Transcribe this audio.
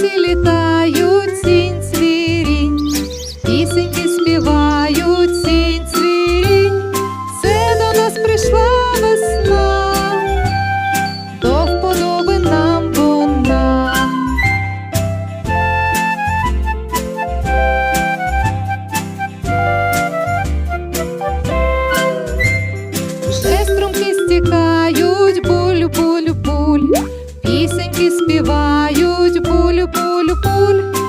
Горобці літають, сінь цвірінь, пісеньки співають, сінь цвірінь. Це до нас прийшла весна, до вподоби нам вона. Вже струмки стікають, পুল পুল পুল।